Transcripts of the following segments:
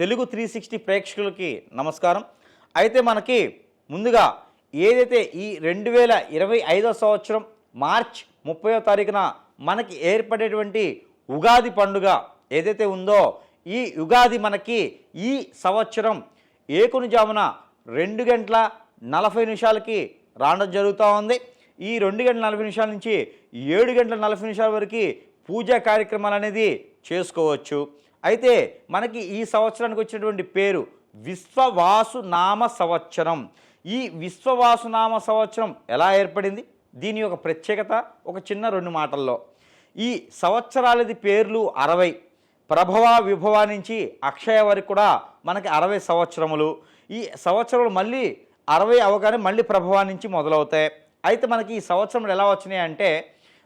Telugu three sixty ప్రేక్షకులకి నమస్కారం. అయితే మనకి ముందుగా ఏదైతే ఈ రెండు వేల ఇరవై ఐదో సంవత్సరం మార్చ్ ముప్పయో తారీఖున మనకి ఏర్పడేటువంటి ఉగాది పండుగ ఏదైతే ఉందో ఈ ఉగాది మనకి ఈ సంవత్సరం ఏకునిజామున రెండు గంటల నలభై నిమిషాలకి రావడం జరుగుతూ ఉంది. ఈ రెండు గంటల నలభై నిమిషాల నుంచి ఏడు గంటల నలభై నిమిషాల వరకు పూజా కార్యక్రమాలు అనేది చేసుకోవచ్చు. అయితే మనకి ఈ సంవత్సరానికి వచ్చినటువంటి పేరు విశ్వవాసు నామ సంవత్సరం. ఈ విశ్వవాసు నామ సంవత్సరం ఎలా ఏర్పడింది? దీని యొక్క ప్రత్యేకత ఒక చిన్న రెండు మాటల్లో. ఈ సంవత్సరాలది పేర్లు అరవై. ప్రభవ విభవ నుంచి అక్షయ వరకు కూడా మనకి అరవై సంవత్సరములు. ఈ సంవత్సరములు మళ్ళీ అరవై అవగానే మళ్ళీ ప్రభవ నుంచి మొదలవుతాయి. అయితే మనకి ఈ సంవత్సరములు ఎలా వచ్చినాయి అంటే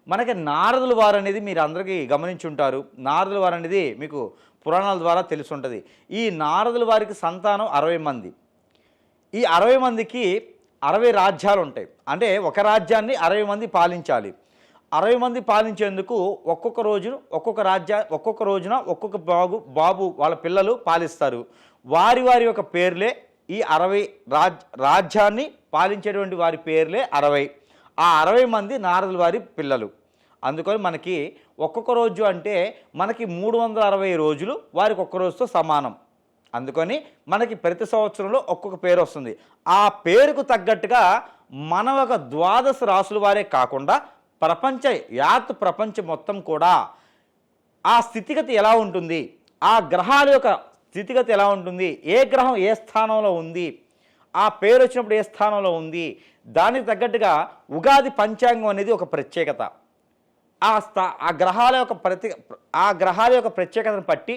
మనకి నారదుల వారు అనేది మీరు అందరికీ గమనించుంటారు. నారదుల వారు అనేది మీకు పురాణాల ద్వారా తెలిసి ఉంటుంది ఈ నారదుల వారికి సంతానం అరవై మంది. ఈ అరవై మందికి అరవై రాజ్యాలు ఉంటాయి అంటే ఒక రాజ్యాన్ని అరవై మంది పాలించాలి. అరవై మంది పాలించేందుకు ఒక్కొక్క రోజును ఒక్కొక్క రాజ్య ఒక్కొక్క రోజున ఒక్కొక్క బాబు బాబు వాళ్ళ పిల్లలు పాలిస్తారు. వారి వారి యొక్క పేర్లే ఈ అరవై రాజ్ రాజ్యాన్ని పాలించేటువంటి వారి పేర్లే అరవై. ఆ అరవై మంది నారదుల వారి పిల్లలు. అందుకని మనకి ఒక్కొక్క రోజు అంటే మనకి మూడు వందల అరవై రోజులు వారికి ఒక్క రోజుతో సమానం. అందుకని మనకి ప్రతి సంవత్సరంలో ఒక్కొక్క పేరు వస్తుంది. ఆ పేరుకు తగ్గట్టుగా మన ఒక ద్వాదశ రాసుల వారే కాకుండా ప్రపంచ యాత్ ప్రపంచం మొత్తం కూడా ఆ స్థితిగతి ఎలా ఉంటుంది? ఆ గ్రహాల యొక్క స్థితిగతి ఎలా ఉంటుంది? ఏ గ్రహం ఏ స్థానంలో ఉంది? ఆ పేరు వచ్చినప్పుడు ఏ స్థానంలో ఉంది? దానికి తగ్గట్టుగా ఉగాది పంచాంగం అనేది ఒక ప్రత్యేకత. ఆ స్థా ఆ గ్రహాల యొక్క ప్రతి ఆ గ్రహాల యొక్క ప్రత్యేకతను బట్టి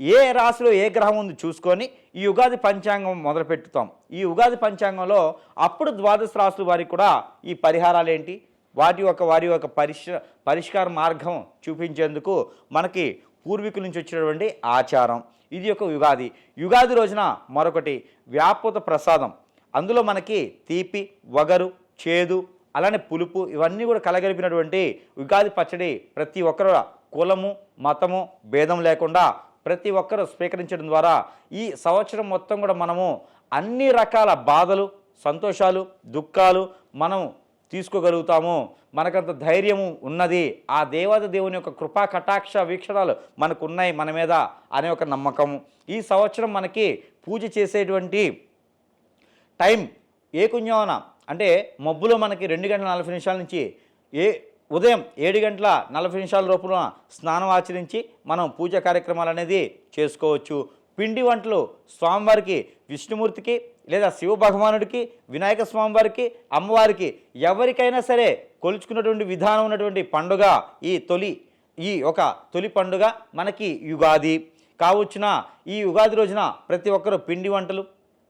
ఏ రాశిలో ఏ గ్రహం ఉంది చూసుకొని ఈ ఉగాది పంచాంగం మొదలుపెట్టుతాం ఈ ఉగాది పంచాంగంలో అప్పుడు ద్వాదశ రాశుల వారికి కూడా ఈ పరిహారాలు ఏంటి? వాటి యొక్క వారి యొక్క పరిష్ పరిష్కార మార్గం చూపించేందుకు మనకి పూర్వీకుల నుంచి వచ్చినటువంటి ఆచారం. ఇది ఒక యుగాది యుగాది రోజున మరొకటి వ్యాపృత ప్రసాదం. అందులో మనకి తీపి వగరు చేదు అలానే పులుపు ఇవన్నీ కూడా కలగలిపినటువంటి ఉగాది పచ్చడి ప్రతి ఒక్కరు కులము మతము భేదం లేకుండా ప్రతి ఒక్కరూ స్వీకరించడం ద్వారా ఈ సంవత్సరం మొత్తం కూడా మనము అన్ని రకాల బాధలు సంతోషాలు దుఃఖాలు మనం తీసుకోగలుగుతాము. మనకంత ధైర్యము ఉన్నది. ఆ దేవత దేవుని యొక్క కృపా కటాక్ష వీక్షణాలు మనకు ఉన్నాయి మన మీద అనే ఒక నమ్మకం. ఈ సంవత్సరం మనకి పూజ చేసేటువంటి టైం ఏ అంటే మబ్బులో మనకి రెండు గంటల నలభై నిమిషాల నుంచి ఏ ఉదయం ఏడు గంటల నలభై నిమిషాల రూపంలో స్నానం ఆచరించి మనం పూజ కార్యక్రమాలు అనేది చేసుకోవచ్చు. పిండి వంటలు స్వామివారికి విష్ణుమూర్తికి లేదా శివ భగవానుడికి వినాయక స్వామివారికి అమ్మవారికి ఎవరికైనా సరే కొలుచుకున్నటువంటి విధానం ఉన్నటువంటి పండుగ ఈ తొలి ఈ ఒక తొలి పండుగ మనకి యుగాది. కావచ్చున ఈ యుగాది రోజున ప్రతి ఒక్కరూ పిండి వంటలు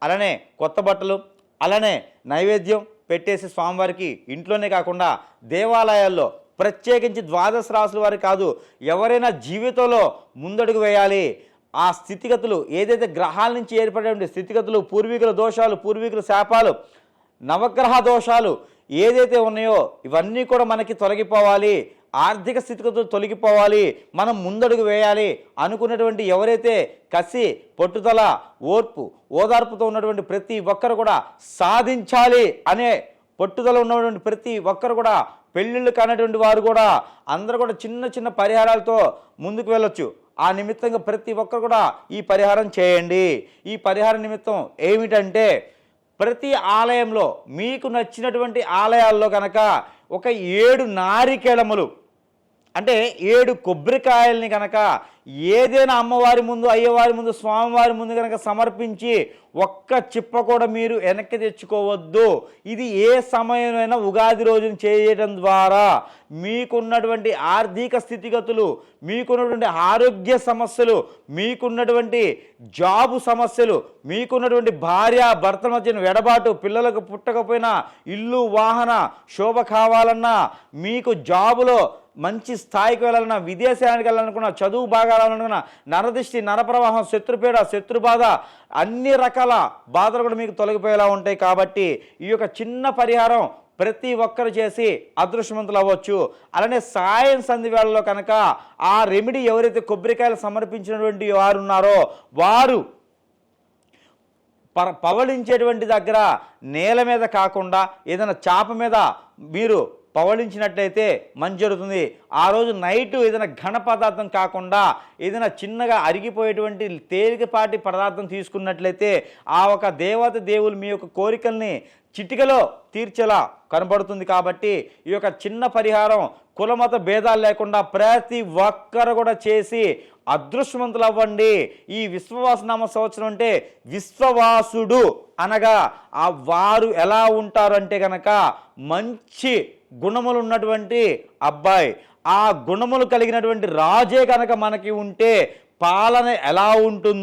అలానే కొత్త బట్టలు అలానే నైవేద్యం పెట్టేసి స్వామివారికి ఇంట్లోనే కాకుండా దేవాలయాల్లో ప్రత్యేకించి ద్వాదశ రాసుల వారి కాదు ఎవరైనా జీవితంలో ముందడుగు వేయాలి. ఆ స్థితిగతులు ఏదైతే గ్రహాల నుంచి ఏర్పడే స్థితిగతులు పూర్వీకుల దోషాలు పూర్వీకుల శాపాలు నవగ్రహ దోషాలు ఏదైతే ఉన్నాయో ఇవన్నీ కూడా మనకి తొలగిపోవాలి. ఆర్థిక స్థితిగతులు తొలగిపోవాలి మనం ముందడుగు వేయాలి అనుకున్నటువంటి ఎవరైతే కసి పట్టుదల ఓర్పు ఓదార్పుతో ఉన్నటువంటి ప్రతి ఒక్కరు కూడా సాధించాలి అనే పట్టుదల ఉన్నటువంటి ప్రతి ఒక్కరు కూడా పెళ్ళిళ్ళు కానటువంటి వారు కూడా అందరూ కూడా చిన్న చిన్న పరిహారాలతో ముందుకు వెళ్ళొచ్చు. ఆ నిమిత్తంగా ప్రతి ఒక్కరు కూడా ఈ పరిహారం చేయండి. ఈ పరిహార నిమిత్తం ఏమిటంటే ప్రతి ఆలయంలో మీకు నచ్చినటువంటి ఆలయాల్లో కనుక ఒక ఏడు నారికేళములు అంటే ఏడు కొబ్బరికాయల్ని కనుక ఏదైనా అమ్మవారి ముందు అయ్యవారి ముందు స్వామివారి ముందు కనుక సమర్పించి ఒక్క చిప్ప కూడా మీరు వెనక్కి తెచ్చుకోవద్దు. ఇది ఏ సమయమైనా ఉగాది రోజున చేయడం ద్వారా మీకున్నటువంటి ఆర్థిక స్థితిగతులు మీకున్నటువంటి ఆరోగ్య సమస్యలు మీకున్నటువంటి జాబు సమస్యలు మీకున్నటువంటి భార్య భర్త మధ్యన వెడబాటు పిల్లలకు పుట్టకపోయినా ఇల్లు వాహన శోభ కావాలన్నా మీకు జాబులో మంచి స్థాయికి వెళ్ళాలన్నా విదేశానికి వెళ్ళాలనుకున్నా చదువు బాగా రావాలనుకున్నా నరదిష్టి నరప్రవాహం శత్రుపీడ శత్రుబాధ అన్ని రకాల బాధలు కూడా మీకు తొలగిపోయేలా ఉంటాయి కాబట్టి ఈ యొక్క చిన్న పరిహారం ప్రతి ఒక్కరు చేసి అదృష్టవంతులు అవ్వచ్చు. అలానే సాయం సంధి వేళలో కనుక ఆ రెమెడీ ఎవరైతే కొబ్బరికాయలు సమర్పించినటువంటి వారు ఉన్నారో వారు పర పవళించేటువంటి దగ్గర నేల మీద కాకుండా ఏదైనా చాప మీద మీరు పవళించినట్లయితే మంచి జరుగుతుంది. ఆ రోజు నైట్ ఏదైనా ఘన పదార్థం కాకుండా ఏదైనా చిన్నగా అరిగిపోయేటువంటి తేలికపాటి పదార్థం తీసుకున్నట్లయితే ఆ ఒక దేవత దేవులు మీ యొక్క కోరికల్ని చిటికలో తీర్చేలా కనబడుతుంది కాబట్టి ఈ యొక్క చిన్న పరిహారం కులమత భేదాలు లేకుండా ప్రతి ఒక్కరు కూడా చేసి అదృష్టవంతులు అవ్వండి ఈ విశ్వవాసనామ సంవత్సరం అంటే విశ్వవాసుడు అనగా ఆ వారు ఎలా ఉంటారు అంటే కనుక మంచి గుణములు ఉన్నటువంటి అబ్బాయి ఆ గుణములు కలిగినటువంటి రాజే కనుక మనకి ఉంటే పాలన ఎలా ఉంటుందో